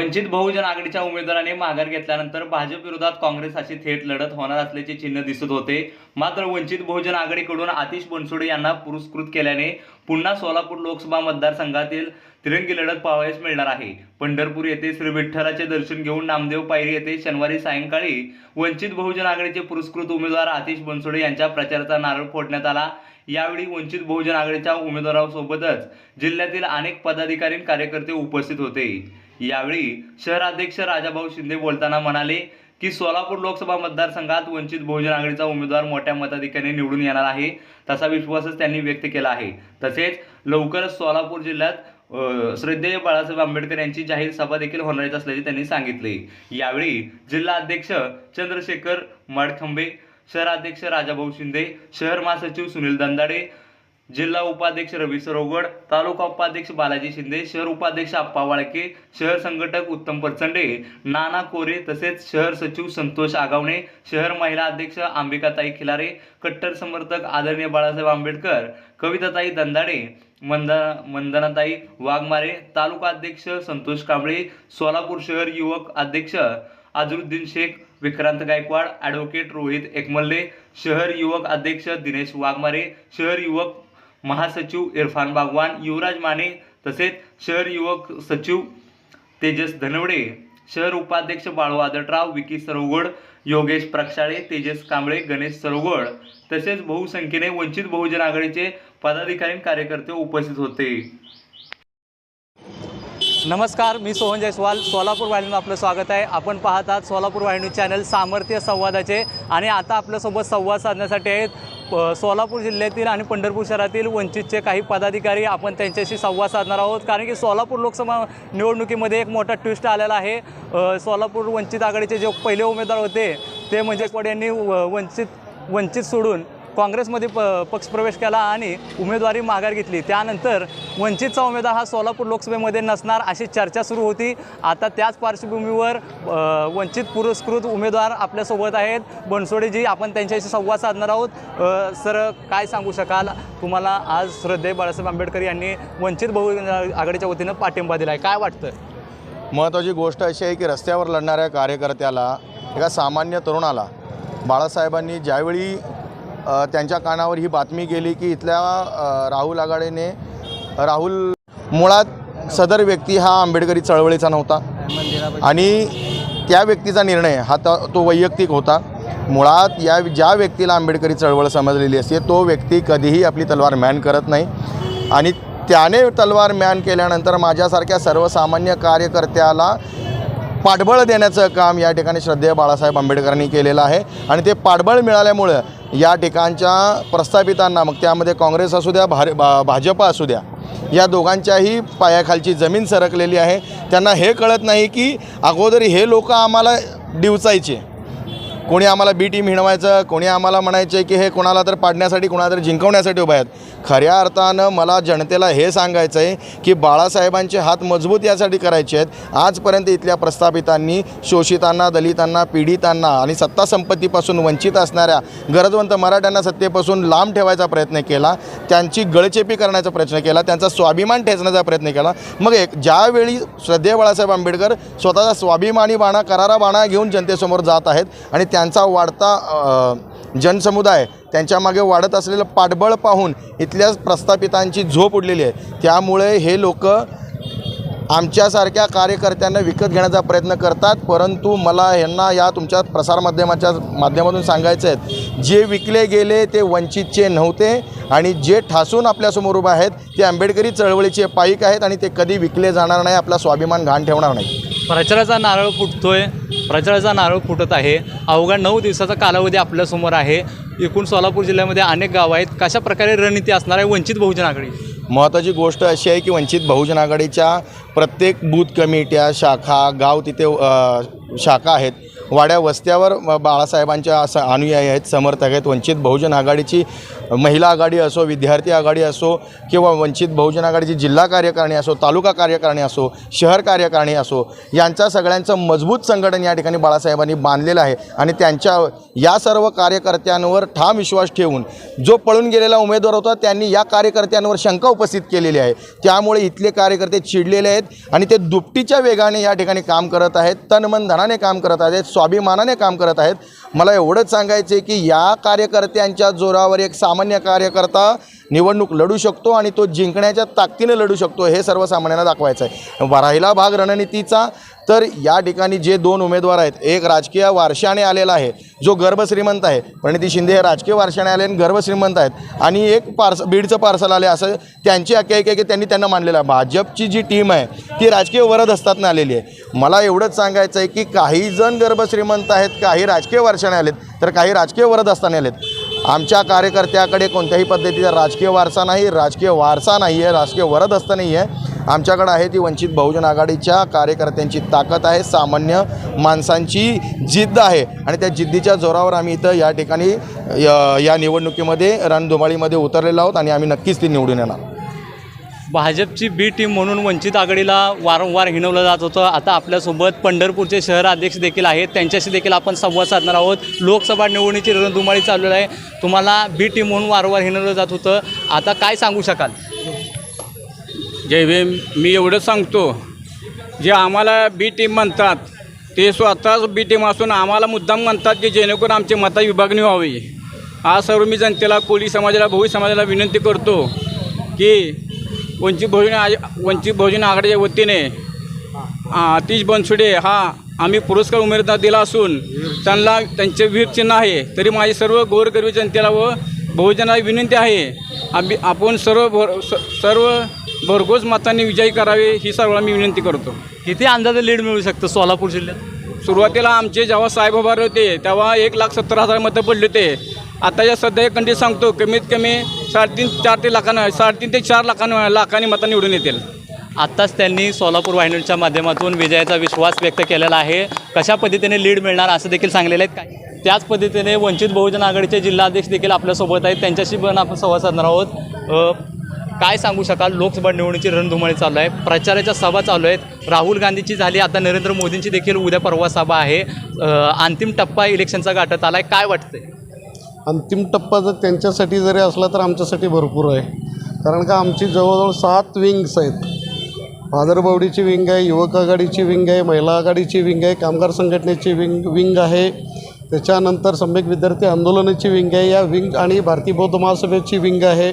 वंचित बहुजन आघाडीच्या उमेदवाराने माघार घेतल्यानंतर भाजप विरोधात काँग्रेस अशी थेट लढत होणार असल्याचे चिन्ह दिसत होते. मात्र वंचित बहुजन आघाडीकडून आतिश बनसोडे यांना पुरस्कृत केल्याने पुन्हा सोलापूर लोकसभा मतदारसंघातील तिरंगी लढत पाहावयास मिळणार आहे. पंढरपूर येथे श्री विठ्ठलाचे दर्शन घेऊन नामदेव पायरी येथे शनिवारी सायंकाळी वंचित बहुजन आघाडीचे पुरस्कृत उमेदवार आतिश बनसोडे यांच्या प्रचाराचा नारळ फोडण्यात आला. यावेळी वंचित बहुजन आघाडीच्या उमेदवारांसोबतच जिल्ह्यातील अनेक पदाधिकारी कार्यकर्ते उपस्थित होते. यावेळी शहराध्यक्ष राजाभाऊ शिंदे बोलताना म्हणाले की सोलापूर लोकसभा मतदारसंघात वंचित बहुजन आघाडीचा उमेदवार मोठ्या मताधिक्याने निवडून येणार आहे तसा विश्वासच त्यांनी व्यक्त केला आहे. तसेच लवकरच सोलापूर जिल्ह्यात श्रद्धेय बाळासाहेब आंबेडकर यांची जाहीर सभा देखील होणार असल्याचे त्यांनी सांगितले. यावेळी जिल्हा अध्यक्ष चंद्रशेखर मडखंबे शहराध्यक्ष राजाभाऊ शिंदे शहर महासचिव सुनील दंदाडे जिल्हा उपाध्यक्ष रवी सरोगड तालुका उपाध्यक्ष बालाजी शिंदे शहर उपाध्यक्ष आप्पा वाळके शहर संघटक उत्तम परचंडे नाना कोरे तसेच शहर सचिव संतोष आगावणे शहर महिला अध्यक्ष अंबिकाताई खिलारे कट्टर समर्थक आदरणीय बाळासाहेब आंबेडकर कविताताई दंदाडे मंदा मंदनाताई वाघमारे तालुका अध्यक्ष संतोष कांबळे सोलापूर शहर युवक अध्यक्ष अजरुद्दीन शेख विक्रांत गायकवाड ॲडव्होकेट रोहित एकमल्ले शहर युवक अध्यक्ष दिनेश वाघमारे शहर युवक महासचिव इरफान बागवान युवराज माने तसेच शहर युवक सचिव तेजस धनवडे शहर उपाध्यक्ष बाळू आदटराव विकी सरवगड योगेश प्रक्षाळे तेजस कांबळे गणेश सरवगड तसेच बहुसंख्येने वंचित बहुजन आघाडीचे पदाधिकारी कार्यकर्ते उपस्थित होते. नमस्कार मी सोहन जयस्वाल सोलापूर वाहिनीवर आपलं स्वागत आहे. आपण पाहत आहात सोलापूर वाहिनी चॅनल सामर्थ्य संवादाचे आणि आता आपल्यासोबत संवाद साधण्यासाठी आहेत सोलापूर जिल्ह्यातील आणि पंढरपूर शहरातील वंचितचे काही पदाधिकारी आपण त्यांच्याशी संवाद साधणार आहोत. कारण की सोलापूर लोकसभा निवडणुकीमध्ये एक मोठा ट्विस्ट आलेला आहे. सोलापूर वंचित आघाडीचे जे पहिले उमेदवार होते ते म्हणजे कोड यांनी व- वंचित वंचित सोडून काँग्रेसमध्ये प पक्षप्रवेश केला आणि उमेदवारी माघार घेतली. त्यानंतर वंचितचा उमेदवार हा सोलापूर लोकसभेमध्ये नसणार अशी चर्चा सुरू होती. आता त्याच पार्श्वभूमीवर वंचित पुरस्कृत उमेदवार आपल्यासोबत आहेत. बनसोडेजी आपण त्यांच्याशी संवाद साधणार आहोत. सर काय सांगू शकाल? तुम्हाला आज श्रद्धे बाळासाहेब आंबेडकर यांनी वंचित बहुजन आघाडीच्या वतीनं पाठिंबा दिला आहे काय वाटतं? महत्त्वाची गोष्ट अशी आहे की रस्त्यावर लढणाऱ्या कार्यकर्त्याला एका सामान्य तरुणाला बाळासाहेबांनी ज्यावेळी त्यांच्या कानावर ही बातमी गेली की इथल्या राहुल आघाडीने राहुल मुळात सदर व्यक्ती हा आंबेडकरी चळवळीचा नव्हता. आणि त्या व्यक्तीचा निर्णय हा तो तो वैयक्तिक होता. मुळात या ज्या व्यक्तीला आंबेडकरी चळवळ समजलेली असते तो व्यक्ती कधीही आपली तलवार मॅन करत नाही. आणि त्याने तलवार मॅन केल्यानंतर माझ्यासारख्या सर्वसामान्य कार्यकर्त्याला पाठबळ देण्याचं काम या ठिकाणी श्रद्धेय बाळासाहेब आंबेडकरांनी केलेलं आहे. आणि ते पाठबळ मिळाल्यामुळं या ठिकाणच्या प्रस्थापितांना मग त्यामध्ये काँग्रेस असू द्या भार भा भाजप असू द्या या दोघांच्याही पायाखालची जमीन सरकलेली आहे. त्यांना हे कळत नाही की अगोदर हे लोक आम्हाला डिवचायचे. कोणी आम्हाला बी टीम हिणवायचं कोणी आम्हाला म्हणायचे की हे कोणाला तर पाडण्यासाठी कोणाला तर जिंकवण्यासाठी उभे आहेत. खऱ्या अर्थानं मला जनतेला हे सांगायचं आहे की बाळासाहेबांचे हात मजबूत यासाठी करायचे आहेत. आजपर्यंत इथल्या प्रस्थापितांनी शोषितांना दलितांना पीडितांना आणि सत्ता संपत्तीपासून वंचित असणाऱ्या गरजवंत मराठ्यांना सत्तेपासून लांब ठेवायचा प्रयत्न केला. त्यांची गळचेपी करण्याचा प्रयत्न केला. त्यांचा स्वाभिमान ठेचण्याचा प्रयत्न केला. मग एक ज्यावेळी श्रद्धेय बाळासाहेब आंबेडकर स्वतःचा स्वाभिमानी बाणा करारा बाणा घेऊन जनतेसमोर जात आहेत आणि त्यांचा वाढता जनसमुदाय त्यांच्यामागे वाढत असलेलं पाठबळ पाहून इथल्या प्रस्थापितांची झोप उडलेली आहे. त्यामुळे हे लोक आमच्यासारख्या कार्यकर्त्यांना विकत घेण्याचा प्रयत्न करतात. परंतु मला यांना या तुमच्या प्रसारमाध्यमाच्या माध्यमातून सांगायचं आहे जे विकले गेले ते वंचितचे नव्हते आणि जे ठासून आपल्यासमोर उभे आहेत ते आंबेडकरी चळवळीचे पाईक आहेत आणि ते कधी विकले जाणार नाही आपला स्वाभिमान घाण ठेवणार नाही. प्रचाराचा नारळ फुटतोय. प्रचाराचा नारळ फुटत आहे. अवघा नऊ दिवसाचा कालावधी आपल्यासमोर आहे. एकूण सोलापूर जिल्ह्यामध्ये अनेक गावं आहेत. कशा प्रकारे रणनीती असणार आहे वंचित बहुजन आघाडी? महत्त्वाची गोष्ट अशी आहे की वंचित बहुजन आघाडीच्या प्रत्येक बूथ कमिट्या शाखा गाव तिथे शाखा आहेत. वाड्या वस्त्यावर बाळासाहेबांच्या असं अनुयायी आहेत समर्थक आहेत वंचित बहुजन आघाडीची महिला आघाडी असो विद्यार्थी आघाडी असो किंवा वंचित बहुजन आघाडीची जिल्हा कार्यकारिणी असो तालुका कार्यकारिणी असो शहर कार्यकारिणी असो यांचा सगळ्यांचं मजबूत संघटन या ठिकाणी बाळासाहेबांनी बांधलेलं आहे. आणि त्यांच्या या सर्व कार्यकर्त्यांवर ठाम विश्वास ठेवून जो पळून गेलेला उमेदवार होता त्यांनी या कार्यकर्त्यांवर शंका उपस्थित केलेली आहे. त्यामुळे इथले कार्यकर्ते चिडलेले आहेत आणि ते दुपटीच्या वेगाने या ठिकाणी काम करत आहेत तन धनाने काम करत आहेत स्वाभिमानाने काम करत आहेत. मला एवढंच सांगायचं आहे की या कार्यकर्त्यांच्या जोरावर एक सामान्य कार्यकर्ता निवडणूक लढू शकतो आणि तो जिंकण्याच्या ताकदीने लढू शकतो हे सर्वसामान्यांना दाखवायचं आहे. राहिला भाग रणनीतीचा तर या ठिकाणी जे दोन उमेदवार आहेत एक राजकीय वारशाने आलेला आहे जो गर्भश्रीमंत आहे. प्रणिती शिंदे हे राजकीय वारशाने आले आणि गर्भश्रीमंत आहेत. आणि एक पार्स बीडचं पार्सल आले असं त्यांची आख्यायिका की त्यांनी त्यांना मांडलेलं आहे. भाजपची जी टीम आहे ती राजकीय वरद असताना आलेली आहे. मला एवढंच सांगायचं आहे की काही जण गर्भश्रीमंत आहेत काही राजकीय वारशाने आलेत तर काही राजकीय वरद असताना आलेत. आमच्या कार्यकर्त्याकडे कोणत्याही पद्धतीचा राजकीय वारसा नाही राजकीय वारसा नाही आहे राजकीय वरद असतं नाही आहे आमच्याकडं आहे ती वंचित बहुजन आघाडीच्या कार्यकर्त्यांची ताकद आहे सामान्य माणसांची जिद्द आहे. आणि त्या जिद्दीच्या जोरावर आम्ही इथं या ठिकाणी या निवडणुकीमध्ये रणधुमाळीमध्ये उतरलेलो आहोत आणि आम्ही नक्कीच ती निवडून येणार. भाजपची बी टीम म्हणून वंचित आघाडीला वारंवार हिणवलं जात होतं. आता आपल्यासोबत पंढरपूरचे शहर अध्यक्ष देखील आहेत. त्यांच्याशी देखील आपण संवाद साधणार आहोत. लोकसभा निवडणुकीची रणधुमाळी चालू आहे. तुम्हाला बी टीम म्हणून वारंवार हिणवलं जात होतं. आता काय सांगू शकाल? जय भीम. मी एवढं सांगतो. जे आम्हाला बी टीम म्हणतात ते स्वतःच बी टीम असून आम्हाला मुद्दाम म्हणतात की जेणेकरून आमची मता विभागणी व्हावी. आज सर्व मी जनतेला कोळी समाजाला भोई समाजाला विनंती करतो की वंचित बहुजन आ- वंचित बहुजन आघाडीच्या वतीने आ, अतिश बनसुडे हा आम्ही पुरस्कार उमेदवार दिला असून त्यांना त्यांचे वीर चिन्ह आहे. तरी माझी सर्व गोरगरीब जनतेला व बहुजनाला विनंती आहे आम्ही आपण सर्व भर स- सर्व भरघोस मतांनी विजयी करावे ही सर्वांना मी विनंती करतो. किती अंदाजे लीड मिळू शकतं सोलापूर जिल्ह्यात? सुरुवातीला आमचे जेव्हा साहेब उभारले होते तेव्हा एक लाख सत्तर हजार मतं पडले होते. आताच्या सध्या एक सांगतो कमीत कमी साडेतीन चार ते लाखांना साडेतीन ते चार लाखांना लाखांनी मतं निवडून येतील. आत्ताच त्यांनी सोलापूर वाहिनीच्या माध्यमातून विजयाचा विश्वास व्यक्त केलेला आहे. कशा पद्धतीने लीड मिळणार असं देखील सांगलेलं आहेत. काय त्याच पद्धतीने वंचित बहुजन आघाडीचे जिल्हाध्यक्ष देखील आपल्यासोबत आहेत. त्यांच्याशी पण आपण संवाद साधणार आहोत. काय सांगू शकाल? लोकसभा निवडणुकीची रणधुमाळी चालू आहे. प्रचाराच्या सभा चालू आहेत. राहुल गांधीची झाली. आता नरेंद्र मोदींची देखील उद्या परवा सभा आहे. अंतिम टप्पा इलेक्शनचा गाठत आला आहे काय वाटतंय? अंतिम टप्पा जर त्यांच्यासाठी जरी असला तर आमच्यासाठी भरपूर आहे. कारण का आमची जवळजवळ सात विंग्स आहेत. भादरबवडीची विंग आहे युवक आघाडीची विंग आहे महिला आघाडीची विंग आहे कामगार संघटनेची विंग विंग आहे. त्याच्यानंतर सम्यक विद्यार्थी आंदोलनाची विंग आहे. या विंग आणि भारतीय बौद्ध महासभेची विंग आहे.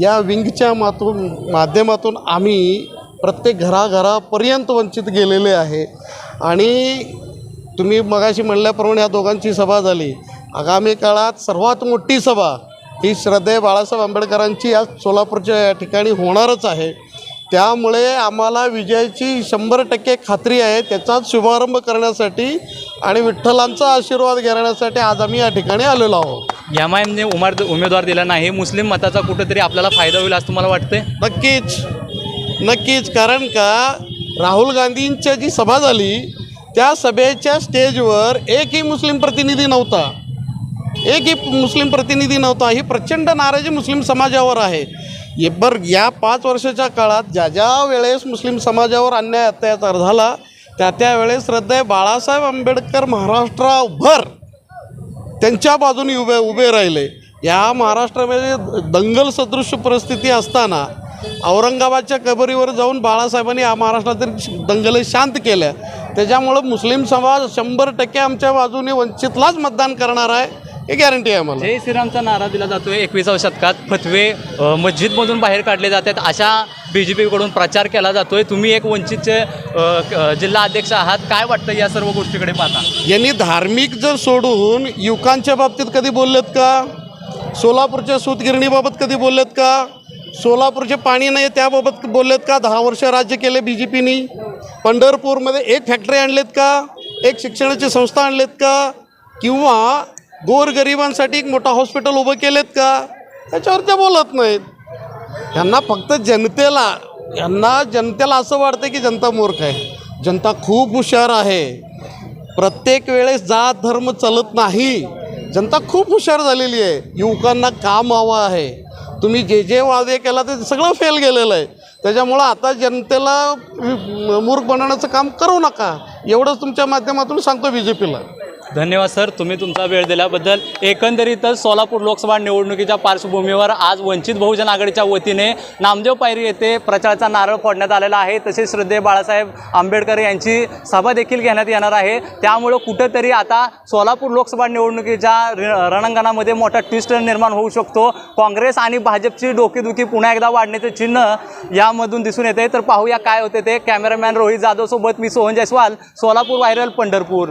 या विंगच्या मातून माध्यमातून आम्ही प्रत्येक घराघरापर्यंत वंचित गेलेले आहे. आणि तुम्ही मगाशी म्हणल्याप्रमाणे या दोघांची सभा झाली. आगामी काळात सर्वात मोठी सभा ही श्रद्धेय बाळासाहेब आंबेडकरांची या सोलापूरच्या या ठिकाणी होणारच आहे. त्यामुळे आम्हाला विजयाची शंभर टक्के खात्री आहे. त्याचाच शुभारंभ करण्यासाठी आणि विठ्ठलांचा आशीर्वाद घेण्यासाठी आज आम्ही या ठिकाणी आलेलो आहोत. एम आय एमने उमेद उमेदवार दिला नाही. मुस्लिम मताचा कुठेतरी आपल्याला फायदा होईल असं तुम्हाला वाटतंय? नक्कीच. नक्कीच. कारण का? राहुल गांधींच्या जी सभा झाली त्या सभेच्या स्टेजवर एकही मुस्लिम प्रतिनिधी नव्हता. एकही मुस्लिम प्रतिनिधी नव्हता ही प्रचंड नाराजी मुस्लिम समाजावर आहे. ये बर या पाच वर्षाच्या काळात ज्या ज्या वेळेस मुस्लिम समाजावर अन्याय अत्याचार झाला त्या त्या वेळेस श्रद्धेय बाळासाहेब आंबेडकर महाराष्ट्राभर त्यांच्या बाजूने उभे उभे राहिले. या महाराष्ट्रामध्ये दंगल सदृश परिस्थिती असताना औरंगाबादच्या कबरीवर जाऊन बाळासाहेबांनी या महाराष्ट्रातील दंगले शांत केल्या. त्याच्यामुळं मुस्लिम समाज शंभर टक्के आमच्या बाजूने वंचितलाच मतदान करणार आहे. हे गॅरंटी आहे आम्हाला. जय श्रीरामचा नारा दिला जातोय एकविसाव्या शतकात. फतवे अ, मस्जिदमधून बाहेर काढले जातात. अशा बी जे पीकडून प्रचार केला जातोय. तुम्ही एक वंचितचे अ, क- जिल्हा अध्यक्ष आहात. काय वाटतं या सर्व गोष्टीकडे पाहता? यांनी धार्मिक जर सोडून युवकांच्या बाबतीत कधी बोललेत का? सोलापूरच्या सूतगिरणीबाबत कधी बोललेत का? सोलापूरचे पाणी नाही त्याबाबत बोललेत का? दहा वर्ष राज्य केले बी जे पीनी पंढरपूरमध्ये एक फॅक्टरी आणलेत का? एक शिक्षणाची संस्था आणलेत का? किंवा गोरगरिबांसाठी एक मोठा हॉस्पिटल उभं केलेत का? त्याच्यावर ते बोलत नाहीत. यांना फक्त जनतेला यांना जनतेला असं वाटतं की जनता मूर्ख आहे. जनता खूप हुशार आहे. प्रत्येक वेळेस जात धर्म चालत नाही. जनता खूप हुशार झालेली आहे. युवकांना काम हवं आहे. तुम्ही जे जे वादे केला ते सगळं फेल गेलेलं आहे. त्याच्यामुळं आता जनतेला मूर्ख बनवण्याचं काम करू नका. एवढंच तुमच्या माध्यमातून सांगतो बी जे पीला धन्यवाद सर. तुम्ही तुमचा वेळ दिल्याबद्दल. एकंदरीतच सोलापूर लोकसभा निवडणुकीच्या पार्श्वभूमीवर आज वंचित बहुजन आघाडीच्या वतीने नामदेव पायरी येथे प्रचाराचा नारळ फोडण्यात आलेला आहे. तसेच श्रद्धेय बाळासाहेब आंबेडकर यांची सभा देखील घेण्यात येणार आहे. त्यामुळं कुठंतरी आता सोलापूर लोकसभा निवडणुकीच्या रणांगणामध्ये मोठा ट्विस्ट निर्माण होऊ शकतो. काँग्रेस आणि भाजपची डोकेदुखी पुन्हा एकदा वाढण्याचे चिन्ह यामधून दिसून येते तर पाहूया काय होते ते. कॅमेरामॅन रोहित जाधवसोबत मी सोहन जयस्वाल सोलापूर व्हायरल पंढरपूर.